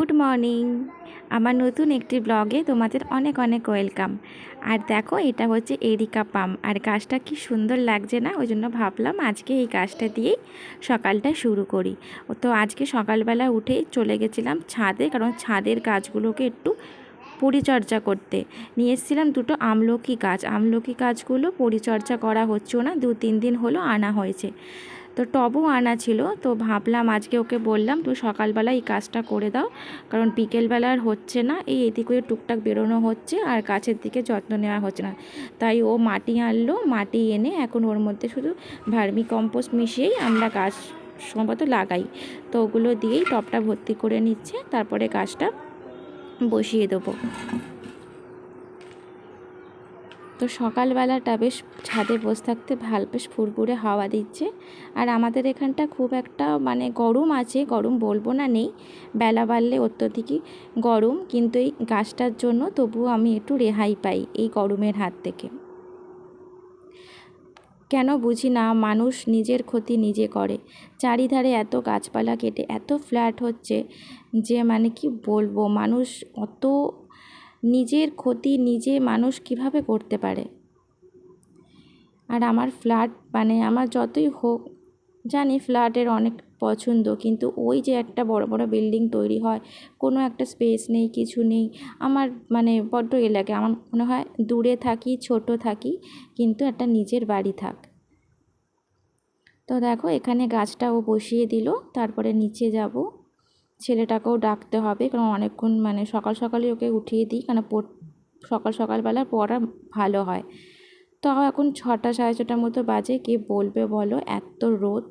Good morning. আমার নতুন একটি ব্লগে তোমাদের অনেক অনেক ওয়েলকাম। আর দেখো, এটা হচ্ছে এরিকা পাম। আর গাছটা কি সুন্দর লাগছে না? ওই জন্য ভাবলাম আজকে এই গাছটা দিয়েই সকালটা শুরু করি। তো আজকে সকালবেলা উঠেই চলে গেছিলাম ছাদে, কারণ ছাদের গাছগুলোকে একটু পরিচর্যা করতে। নিয়ে এসেছিলাম দুটো আমলকি গাছ। আমলকি গাছগুলো পরিচর্যা করা হচ্ছেও না দু তিন দিন হলো আনা হয়েছে। তো টবও আনা ছিল, তো ভাবলাম আজকে ওকে বললাম তুই সকালবেলা এই কাজটা করে দাও, কারণ বিকেলবেলা আর হচ্ছে না, এই এদিক করে টুকটাক বেরোনো হচ্ছে আর গাছের দিকে যত্ন নেওয়া হচ্ছে না। তাই ও মাটি আনলো, মাটি এনে এখন ওর মধ্যে শুধু ভার্মি কম্পোস্ট মিশিয়েই আমরা গাছ সম্ভবত লাগাই। তো ওগুলো দিয়েই টবটা ভর্তি করে নিচ্ছে, তারপরে গাছটা বসিয়ে দেবো। তো সকালবেলাটা বেশ ছাদে বসে থাকতে ভালো, বেশ ফুরফুরে হাওয়া দিচ্ছে। আর আমাদের এখানটা খুব একটা মানে গরম আছে, গরম বলব না নেই, বেলা বাড়লে অত্যধিকই গরম। কিন্তু এই গাছটার জন্য তবুও আমি একটু রেহাই পাই এই গরমের হাত থেকে। কেন বুঝি না, মানুষ নিজের ক্ষতি নিজে করে। চারিধারে এত গাছপালা কেটে, এত ফ্ল্যাট হচ্ছে যে মানে কি বলব, মানুষ অত নিজের ক্ষতি নিজে মানুষ কীভাবে করতে পারে? আর আমার ফ্ল্যাট মানে আমার যতই হোক, জানি ফ্ল্যাটের অনেক পছন্দ, কিন্তু ওই যে একটা বড় বড় বিল্ডিং তৈরি হয়, কোনো একটা স্পেস নেই, কিছু নেই, আমার মানে বড্ড এ লাগে। আমার মনে হয় দূরে থাকি, ছোট থাকি, কিন্তু একটা নিজের বাড়ি থাক। তো দেখো, এখানে গাছটাও বসিয়ে দিল, তারপরে নিচে যাব। ছেলেটাকেও ডাকতে হবে, কারণ অনেকক্ষণ মানে সকাল সকালে ওকে উঠিয়ে দিই কারণ সকাল সকালবেলা পড়া ভালো হয়। তাও এখন ছটা সাড়ে ছটার মতো বাজে, কে বলবে বলো? এত রোদ।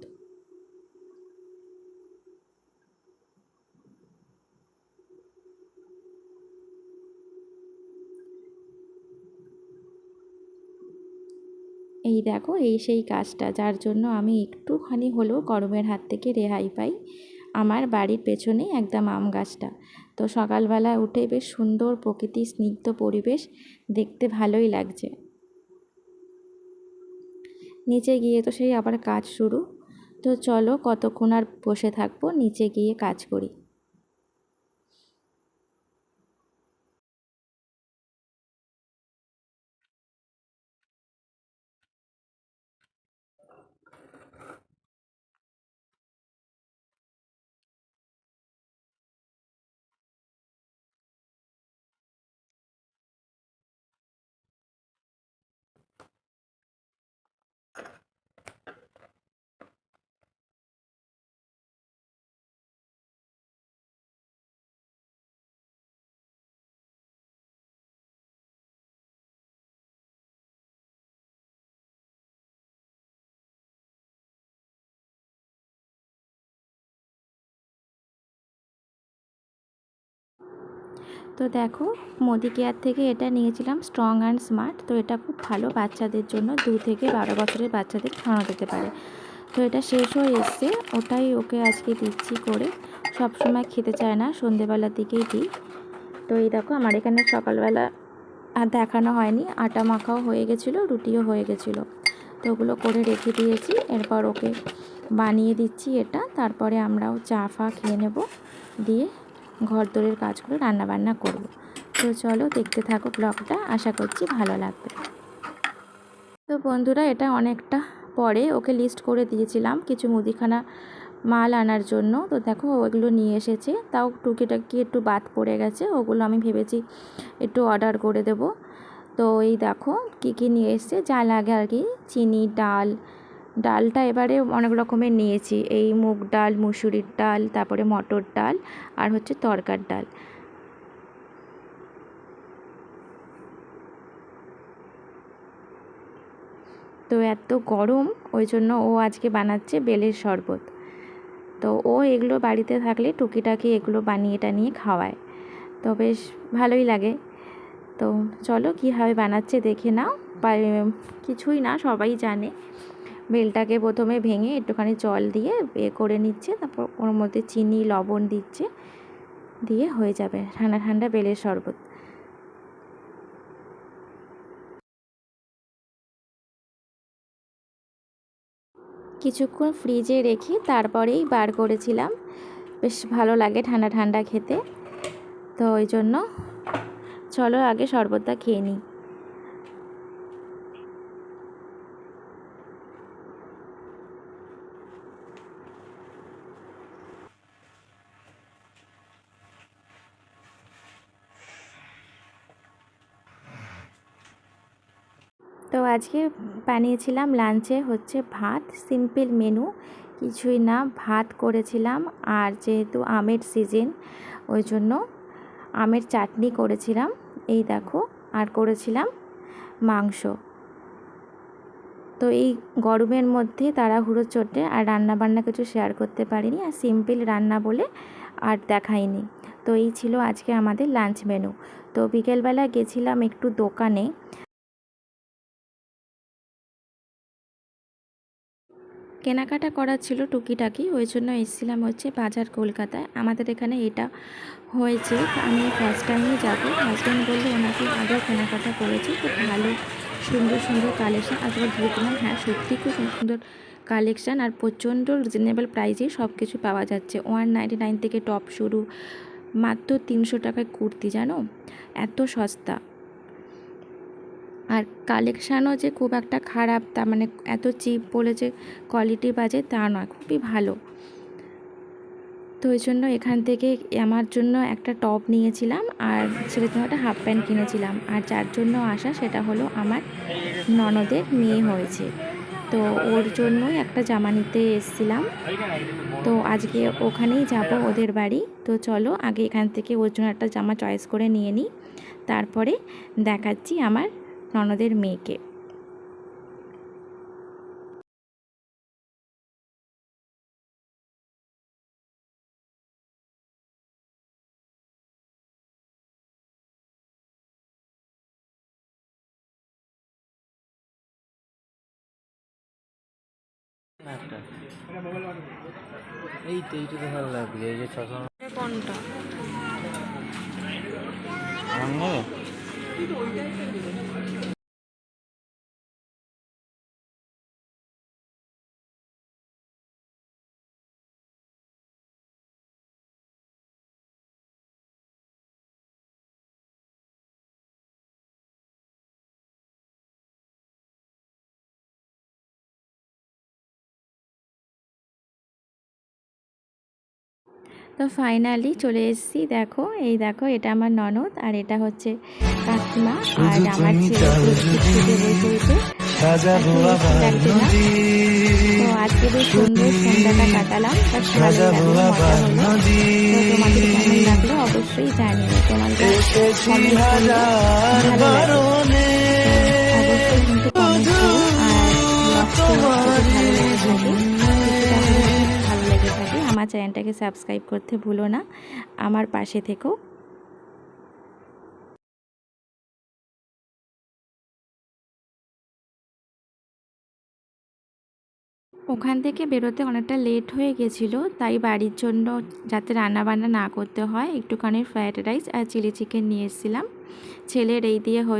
এই দেখো, এই সেই কাজটা, যার জন্য আমি একটুখানি হলেও গরমের হাত থেকে রেহাই পাই। আমার বাড়ির পেছনেই একদম আম গাছটা। তো সকালবেলা উঠে বেশ সুন্দর প্রকৃতি স্নিগ্ধ পরিবেশ দেখতে ভালোই লাগছে। নিচে গিয়ে তো সেই আবার কাজ শুরু। তো চলো কতক্ষণ আর বসে থাকব, নিচে গিয়ে কাজ করি। তো দেখো, মোদি কেয়ার থেকে এটা নিয়েছিলাম স্ট্রং অ্যান্ড স্মার্ট তো এটা খুব ভালো বাচ্চাদের জন্য, দু থেকে বারো বছরের বাচ্চাদের খাওয়ানো যেতে পারে। তো এটা শেষ হয়ে এসছে, ওটাই ওকে আজকে দিচ্ছি করে। সব সময় খেতে চায় না, সন্ধেবেলার দিকেই দিই। তো এই দেখো, আমার এখানে সকালবেলা আর দেখানো হয়নি, আটা মাখাও হয়ে গেছিল, রুটিও হয়ে গেছিল। তো ওগুলো করে রেখে দিয়েছি, এরপর ওকে বানিয়ে দিচ্ছি এটা, তারপরে আমরাও চা ফা খেয়ে নেব, দিয়ে ঘর দোরের কাজগুলো রান্নাবান্না করব। তো চলো দেখতে থাকো ব্লগটা, আশা করছি ভালো লাগবে। তো বন্ধুরা, এটা অনেকটা পরে ওকে লিস্ট করে দিয়েছিলাম কিছু মুদিখানা মাল আনার জন্য। তো দেখো, ওগুলো নিয়ে এসেছে। তাও টুকিটাকি একটু বাদ পড়ে গেছে, ওগুলো আমি ভেবেছি একটু অর্ডার করে দেব। তো এই দেখো, কী কী নিয়ে এসছে? যা লাগে আর কি, চিনি, ডাল ডালটা এবারে অনেক রকমের নিয়েছি। এই মুগ ডাল, মুসুরির ডাল, তারপরে মটর ডাল আর হচ্ছে তরকার ডাল। তো এত গরম, ওই জন্য ও আজকে বানাচ্ছে বেলের শরবত। তো ও এগুলো বাড়িতে থাকলে টুকিটাকি এগুলো বানিয়ে টানিয়ে খাওয়ায়। তো বেশ ভালোই লাগে। তো চলো কীভাবে বানাচ্ছে দেখে নাও। কিছুই না, সবাই জানে। বেলটাকে প্রথমে ভেঙে একটুখানি জল দিয়ে এ করে নিচ্ছে, তারপর ওর মধ্যে চিনি, লবণ দিচ্ছে, দিয়ে হয়ে যাবে ঠান্ডা ঠান্ডা বেলের শরবত। কিছুক্ষণ ফ্রিজে রেখে তারপরেই বার করেছিলাম। বেশ ভালো লাগে ঠান্ডা ঠান্ডা খেতে, তো ওই জন্য চলো আগে শরবতটা খেয়ে নিই। আজকে বানিয়েছিলাম লাঞ্চে হচ্ছে ভাত, সিম্পল মেনু। কিছুই না, ভাত করেছিলাম আর যেহেতু আমের সিজন, ওই জন্য আমের চাটনি করেছিলাম। এই দেখো, আর করেছিলাম মাংস। তো এই গরমের মধ্যে তাড়াহুড়ো চোটে আর রান্না বান্না কিছু শেয়ার করতে পারিনি আর সিম্পল রান্না বলে আর দেখাইনি। তো এই ছিল আজকে আমাদের লাঞ্চ মেনু তো বিকেলবেলা গেছিলাম একটু দোকানে। কেনাকাটা করার ছিল টুকিটাকি, ওই জন্য এসেছিলাম হচ্ছে বাজার কলকাতায়। আমাদের এখানে এটা হয়েছে। আমি ফার্স্ট টাইমে যাব। হাজব্যান্ড বলল, ওনাকে আগেও কেনাকাটা করেছি। খুব ভালো, সুন্দর সুন্দর কালেকশান ধরে দিলাম হ্যাঁ সত্যি খুব সুন্দর কালেকশান আর প্রচণ্ড রিজনেবল প্রাইসেই সব কিছু পাওয়া যাচ্ছে। ওয়ান নাইনটি নাইন থেকে টপ শুরু, মাত্র তিনশো টাকায় কুর্তি, জানো? এত সস্তা। আর কালেকশানও যে খুব একটা খারাপ তা মানে এত চিপ বলে যে কোয়ালিটি বাজে, তা নয়, খুবই ভালো। তো ওই জন্য এখান থেকে আমার জন্য একটা টপ নিয়েছিলাম, আর ছেলের জন্য একটা হাফ প্যান্ট কিনেছিলাম। আর যার জন্য আসা সেটা হলো আমার ননদের মেয়ে হয়েছে। তো ওর জন্যই একটা জামা নিতে এসেছিলাম। তো আজকে ওখানেই যাব ওদের বাড়ি। তো চলো, আগে এখান থেকে ওর জন্য একটা জামা চয়েস করে নিয়ে নিই। তারপরে দেখাচ্ছি আমার ননদের মেয়েকে। এই তো এইটা ভালো লাগবে এই যে ছশো কোনটা? 어, 우리도 올게 할 텐데. তো ফাইনালি চলে এসেছি দেখো এই দেখো এটা আমার ননদ আর এটা হচ্ছে কাকিমা আর আমার ছেলে বসে তো আজকে বেশ সুন্দর সন্ধ্যাটা কাটালাম বেশ ভালোই লাগল মজা হলো। তোমাদের কেমন লাগল? অবশ্যই জানিও তোমাদের ভালো লাগল। আমার চ্যানেলটাকে সাবস্ক্রাইব করতে ভুলো না। আমার পাশে থেকো। ওখান থেকে বেরোতে অনেকটা লেট হয়ে গেছিল, তাই বাড়ির জন্য যাতে রান্না বান্না না করতে হয়, একটুখানি ফ্রায়েড রাইস আর চিলি চিকেন নিয়ে এসেছিলাম। ছেলের এই দিয়ে